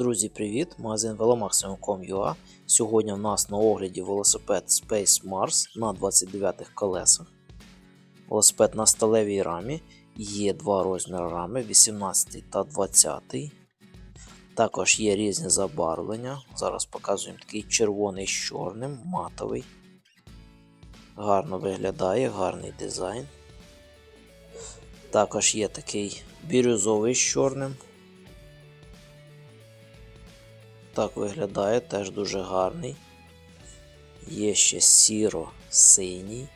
Друзі, привіт! Магазин velomaximum.com.ua Сьогодні в нас на огляді велосипед Space Mars на 29 колесах. Велосипед на сталевій рамі. Є два розміри рами 18 та 20. Також є різні забарвлення. Зараз показуємо такий червоний з чорним, матовий. Гарно виглядає, гарний дизайн. Також є такий бірюзовий з чорним. Так виглядає, теж дуже гарний. Є ще сіро-синій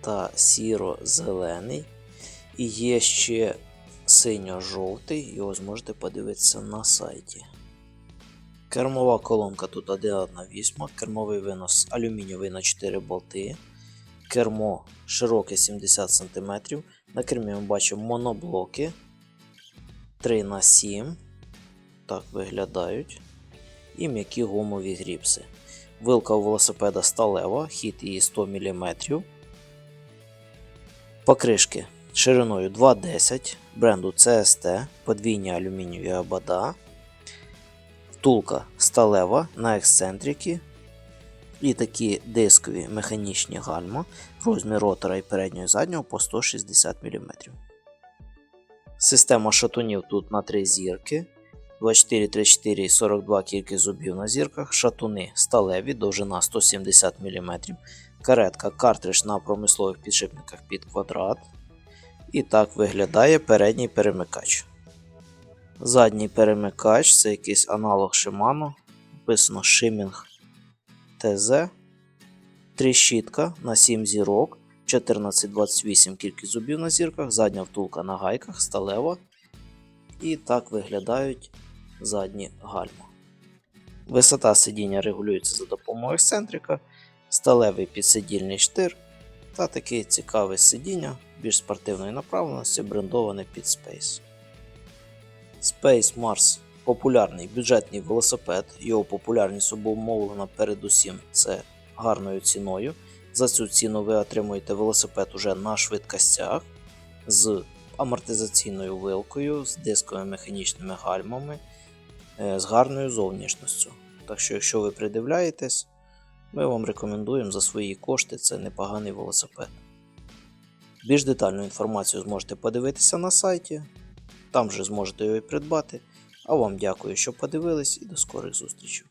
та сіро-зелений. І є ще синьо-жовтий, його зможете подивитися на сайті. Кермова колонка тут 1,8, кермовий винос алюмінієвий на 4 болти. Кермо широке 70 см. На кермі ми бачимо моноблоки 3 на 7 так виглядають. І м'які гумові гріпси. Вилка у велосипеда сталева, хід її 100 мм. Покришки шириною 2,10 бренду CST, подвійні алюмінієві обода. Втулка сталева на ексцентрики. І такі дискові механічні гальма. Розмір ротора і переднього і заднього по 160 мм. Система шатунів тут на 3 зірки. 24, 34 і 42 кількість зубів на зірках, шатуни сталеві, довжина 170 мм, каретка картридж на промислових підшипниках під квадрат. І так виглядає передній перемикач. Задній перемикач це якийсь аналог Shimano, написано Shimming TZ. Тріщітка на 7 зірок, 14-28 кількість зубів на зірках, задня втулка на гайках, сталева. І так виглядають задні гальма. Висота сидіння регулюється за допомогою ексцентрика, сталевий підсидільний штир та таке цікаве сидіння більш спортивної направленості, брендоване під Space. Space Mars популярний бюджетний велосипед. Його популярність обумовлена передусім це гарною ціною. За цю ціну ви отримуєте велосипед уже на швидкостях з амортизаційною вилкою, з дисковими механічними гальмами, з гарною зовнішністю. Так що, якщо ви придивляєтесь, ми вам рекомендуємо за свої кошти це непоганий велосипед. Більш детальну інформацію зможете подивитися на сайті, там же зможете його і придбати. А вам дякую, що подивились і до скорих зустрічей.